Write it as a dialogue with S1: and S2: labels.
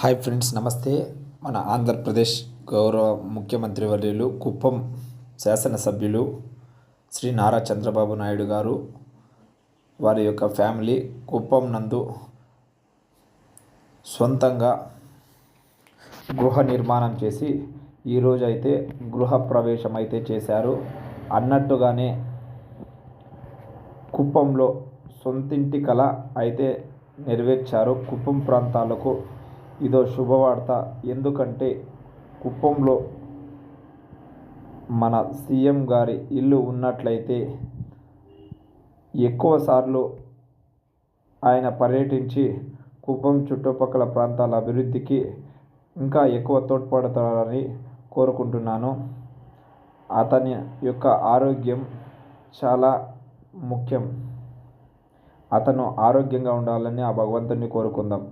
S1: Hi friends నమస్తే. మన ఆంధ్రప్రదేశ్ గౌరవ ముఖ్యమంత్రి వర్యులు కుప్పం శాసనసభ్యులు శ్రీ నారా చంద్రబాబు నాయుడు గారు వారి యొక్క ఫ్యామిలీ కుప్పం నందు సొంతంగా గృహ నిర్మాణం చేసి ఈరోజు అయితే గృహ ప్రవేశం అయితే చేశారు. అన్నట్టుగానే కుప్పంలో సొంతింటి కళ అయితే నెరవేర్చారు. కుప్పం ప్రాంతాలకు ఇదో శుభవార్త. ఎందుకంటే కుప్పంలో మన సీఎం గారి ఇల్లు ఉన్నట్లయితే ఎక్కువసార్లు ఆయన పర్యటించి కుప్పం చుట్టుపక్కల ప్రాంతాల అభివృద్ధికి ఇంకా ఎక్కువ తోడ్పడతారని కోరుకుంటున్నాను. అతని యొక్క ఆరోగ్యం చాలా ముఖ్యం. అతను ఆరోగ్యంగా ఉండాలని ఆ భగవంతుని కోరుకుందాం.